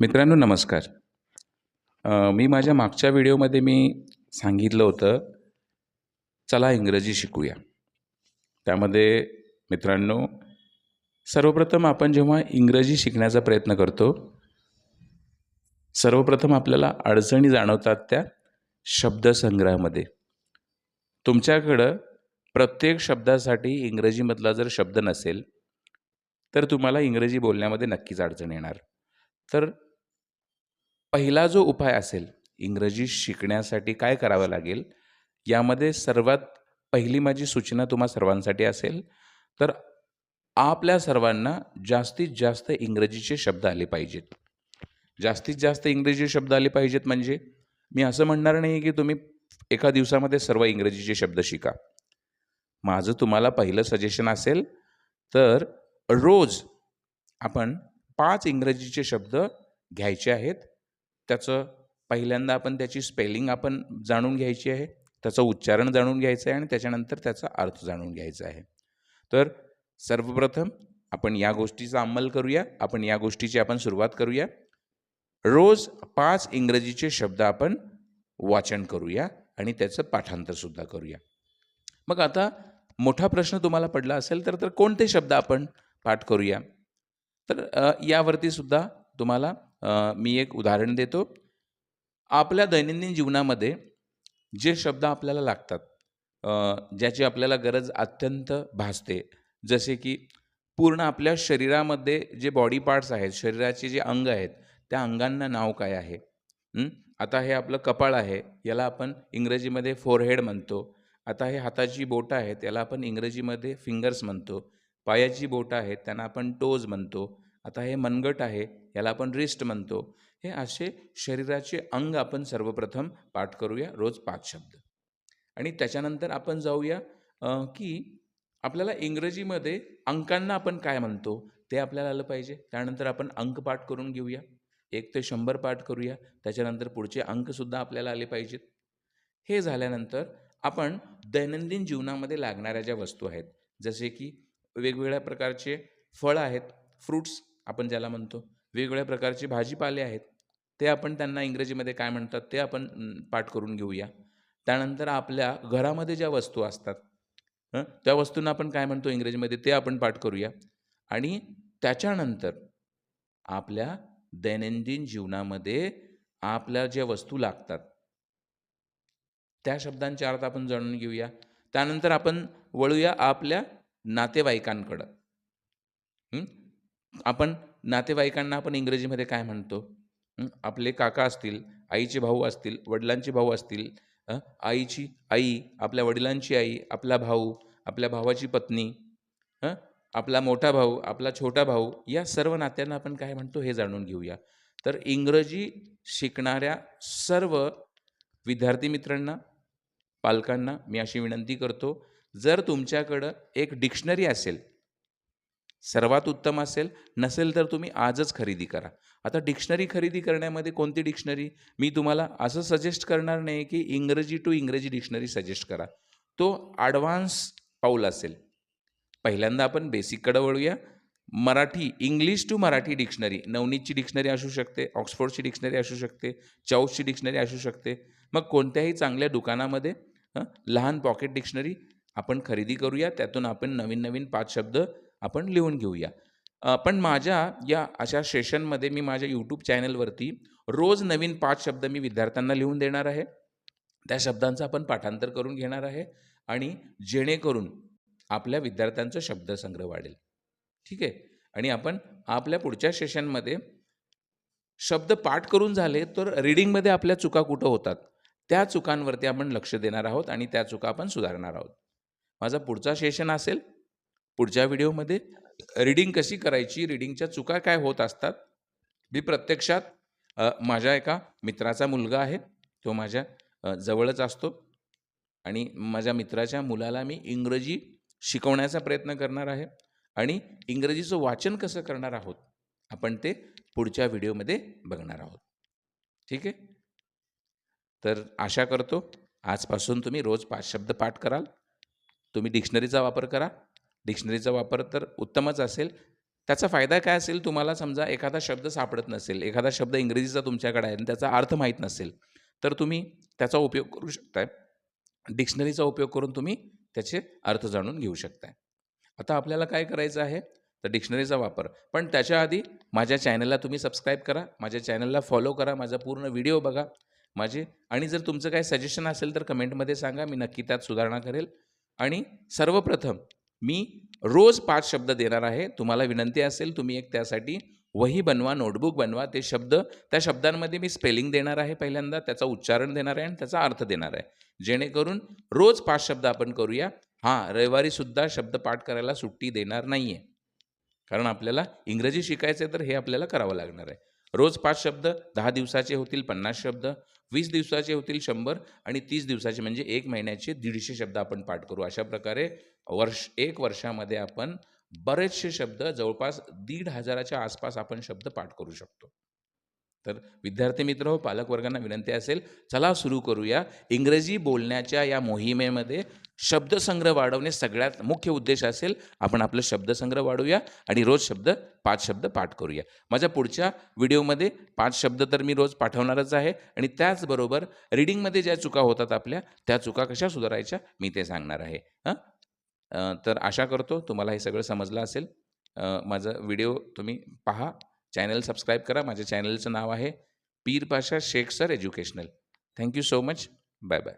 मित्रांनो नमस्कार. मी माझ्या मागच्या व्हिडिओमध्ये मी सांगितलं होतं चला इंग्रजी शिकूया. त्यामध्ये मित्रांनो सर्वप्रथम आपण जेव्हा इंग्रजी शिकण्याचा प्रयत्न करतो सर्वप्रथम आपल्याला अडचणी जाणवतात त्या शब्दसंग्रहामध्ये. तुमच्याकडं प्रत्येक शब्दासाठी इंग्रजीमधला जर शब्द नसेल तर तुम्हाला इंग्रजी बोलण्यामध्ये नक्कीच अडचण येणार. तर पहिला जो उपाय असेल इंग्रजी शिकण्यासाठी काय करावं लागेल? यामध्ये सर्वात पहिली माझी सूचना तुम्हा सर्वांसाठी असेल तर आपल्या सर्वांना जास्तीत जास्त इंग्रजीचे शब्द आले पाहिजेत. जास्तीत जास्त इंग्रजी शब्द आले पाहिजेत म्हणजे मी असं म्हणणार नाही की तुम्ही एका दिवसामध्ये सर्व इंग्रजीचे शब्द शिका. माझं तुम्हाला पहिलं सजेशन असेल तर रोज आपण पाच इंग्रजीचे शब्द घ्यायचे आहेत त्याचं पहिल्यांदा आपण त्याची स्पेलिंग आपण जाणून घ्यायची आहे त्याचं उच्चारण जाणून घ्यायचं आहे आणि त्याच्यानंतर त्याचा अर्थ जाणून घ्यायचा आहे. तर सर्वप्रथम आपण या गोष्टीचा अंमल करूया आपण या गोष्टीची आपण सुरुवात करूया. रोज पाच इंग्रजीचे शब्द आपण वाचन करूया आणि त्याचं पाठांतरसुद्धा करूया. मग आता मोठा प्रश्न तुम्हाला पडला असेल तर तर कोणते शब्द आपण पाठ करूया? तर यावरतीसुद्धा यावरती सुद्धा तुम्हाला मी एक उदाहरण देतो. आपल्या दैनंदिन जीवनामध्ये जे शब्द आपल्याला लागतात ज्याची आपल्याला गरज अत्यंत भासते. जसे की पूर्ण आपल्या शरीरामध्ये जे बॉडी पार्ट्स आहेत शरीराचे जे अंग आहेत त्या अंगांना नाव काय आहे? आता हे आपलं कपाळ आहे याला आपण इंग्रजीमध्ये फोरहेड म्हणतो. आता हे हाताची बोटं आहेत याला आपण इंग्रजीमध्ये फिंगर्स म्हणतो. पायाची बोटं आहेत त्यांना आपण टोज म्हणतो. आता हे मनगट आहे याला आपण रिस्ट म्हणतो. हे असे शरीराचे अंग आपण सर्वप्रथम पाठ करूया रोज पाच शब्द. आणि त्याच्यानंतर आपण जाऊया की आपल्याला इंग्रजीमध्ये अंकांना आपण काय म्हणतो ते आपल्याला आलं पाहिजे. त्यानंतर आपण अंक पाठ करून घेऊया. एक ते शंभर पाठ करूया. त्याच्यानंतर पुढचे अंकसुद्धा आपल्याला आले पाहिजेत. हे झाल्यानंतर आपण दैनंदिन जीवनामध्ये लागणाऱ्या ज्या वस्तू आहेत जसे की वेगवेगळ्या प्रकारचे फळं आहेत फ्रूट्स आपण ज्याला म्हणतो वेगवेगळ्या प्रकारचे भाजीपाले आहेत ते आपण त्यांना इंग्रजीमध्ये काय म्हणतात ते आपण पाठ करून घेऊया. त्यानंतर आपल्या घरामध्ये ज्या वस्तू असतात हं, त्या वस्तूंना आपण काय म्हणतो इंग्रजीमध्ये ते आपण पाठ करूया. आणि त्याच्यानंतर आपल्या दैनंदिन जीवनामध्ये आपल्या ज्या वस्तू लागतात त्या शब्दांचे अर्थ आपण जाणून घेऊया. त्यानंतर आपण वळूया आपल्या नातेवाईकांकडं. आपण नातेवाईकांना आपण इंग्रजीमध्ये काय म्हणतो आपले काका असतील आईचे भाऊ असतील वडिलांचे भाऊ असतील आईची आई आपल्या वडिलांची आई आपला भाऊ आपल्या भावाची पत्नी हं? आपला मोठा भाऊ आपला छोटा भाऊ या सर्व नात्यांना आपण काय म्हणतो हे जाणून घेऊया तर इंग्रजी शिकणाऱ्या सर्व विद्यार्थी मित्रांना पालकांना मी अशी विनंती करतो जर तुमच्याकडं एक डिक्शनरी असेल सर्वात उत्तम असेल नसेल तर तुम्ही आजच खरेदी करा. आता डिक्शनरी खरेदी करण्यामध्ये कोणती डिक्शनरी? मी तुम्हाला असं सजेस्ट करणार नाही की इंग्रजी टू इंग्रजी डिक्शनरी सजेस्ट करा. तो ॲडव्हान्स पाऊल असेल. पहिल्यांदा आपण बेसिककडं वळूया. Marathi English to Marathi dictionary. नवनीतची dictionary असू शकते ऑक्सफोर्डची डिक्शनरी असू शकते चौसची डिक्शनरी असू शकते. मग कोणत्याही चांगल्या दुकानामध्ये लहान पॉकेट डिक्शनरी आपण खरेदी करूया. त्यातून आपण नवीन नवीन पाच शब्द आपण लिहून घेऊया. पण माझ्या या अशा सेशनमध्ये मी माझ्या यूट्यूब चॅनलवरती रोज नवीन पाच शब्द मी विद्यार्थ्यांना लिहून देणार आहे. त्या शब्दांचं आपण पाठांतर करून घेणार आहे आणि जेणेकरून आपल्या विद्यार्थ्यांचा शब्दसंग्रह वाढेल. ठीक आहे? आणि आपण आपल्या पुढच्या सेशनमध्ये शब्द पाठ करून झाले तर रीडिंगमध्ये आपल्या चुका कुठं होतात? त्या चुकांवरती आपण लक्ष देणार आहोत आणि त्या चुका आपण सुधारणार आहोत. माझा पुढचा सेशन असेल पुढच्या व्हिडिओमध्ये रीडिंग कशी करायची रीडिंगच्या चुका काय होत असतात मी प्रत्यक्षात माझ्या एका मित्राचा मुलगा आहे तो माझ्या जवळच असतो आणि माझ्या मित्राच्या मुलाला मी इंग्रजी शिकवण्याचा प्रयत्न करणार आहे आणि इंग्रजीचं वाचन कसं करणार आहोत आपण ते पुढच्या व्हिडिओमध्ये बघणार आहोत. ठीक आहे? तर आशा करतो आजपासून तुम्ही रोज पाच शब्द पाठ कराल तुम्ही डिक्शनरीचा वापर करा डिक्शनरीचा वापर तर उत्तमच असेल. त्याचा फायदा काय असेल तुम्हाला समजा एखादा शब्द सापडत नसेल एखादा शब्द इंग्रजीचा तुमच्याकडे आहे आणि त्याचा अर्थ माहीत नसेल तर तुम्ही त्याचा उपयोग करू शकताय. डिक्शनरीचा उपयोग करून तुम्ही त्याचे अर्थ जाणून घेऊ शकताय. आता आपल्याला काय करायचं आहे? तर डिक्शनरीचा वापर. पण त्याच्या आधी माझ्या चॅनलला तुम्ही सबस्क्राईब करा माझ्या चॅनलला फॉलो करा माझा पूर्ण व्हिडिओ बघा. माझे आणि जर तुमचं काही सजेशन असेल तर कमेंटमध्ये सांगा मी नक्की त्यात सुधारणा करेल. आणि सर्वप्रथम मी रोज पाच शब्द देणार आहे. तुम्हाला विनंती असेल तुम्ही एक त्यासाठी वही बनवा नोटबुक बनवा. ते शब्द त्या शब्दांमध्ये मी स्पेलिंग देणार आहे पहिल्यांदा त्याचा उच्चारण देणार आहे आणि त्याचा अर्थ देणार आहे. जेणेकरून रोज पाच शब्द आपण करूया. हां रविवारीसुद्धा शब्द पाठ करायला सुट्टी देणार नाही आहे कारण आपल्याला इंग्रजी शिकायचं आहे तर हे आपल्याला करावं लागणार आहे. रोज पाच शब्द दहा दिवसाचे होतील पन्नास शब्द. वीस दिवसाचे होतील शंभर आणि तीस दिवसाचे म्हणजे एक महिन्याचे दीडशे शब्द आपण पाठ करू. अशा प्रकारे वर्ष एक वर्षामध्ये आपण बरेचसे शब्द जवळपास दीड हजाराच्या आसपास आपण शब्द पाठ करू शकतो. तर विद्यार्थी मित्र हो पालकवर्गांना विनंती असेल चला सुरू करूया. इंग्रजी बोलण्याच्या या मोहिमेमध्ये शब्दसंग्रह वाढवणे सगळ्यात मुख्य उद्देश असेल आपण आपलं शब्दसंग्रह वाढवूया आणि रोज शब्द पाच शब्द पाठ करूया. माझ्या पुढच्या व्हिडिओमध्ये पाच शब्द तर मी रोज पाठवणारच आहे आणि त्याचबरोबर रीडिंगमध्ये ज्या चुका होतात आपल्या त्या चुका कशा सुधारायच्या मी ते सांगणार आहे. हां? तर आशा करतो तुम्हाला हे सगळं समजलं असेल. माझा माझं व्हिडिओ तुम्ही पहा चॅनल सबस्क्राईब करा माझ्या चॅनलचं नाव आहे Peer Pasha Sheikh sir educational. Thank you so much. Bye bye.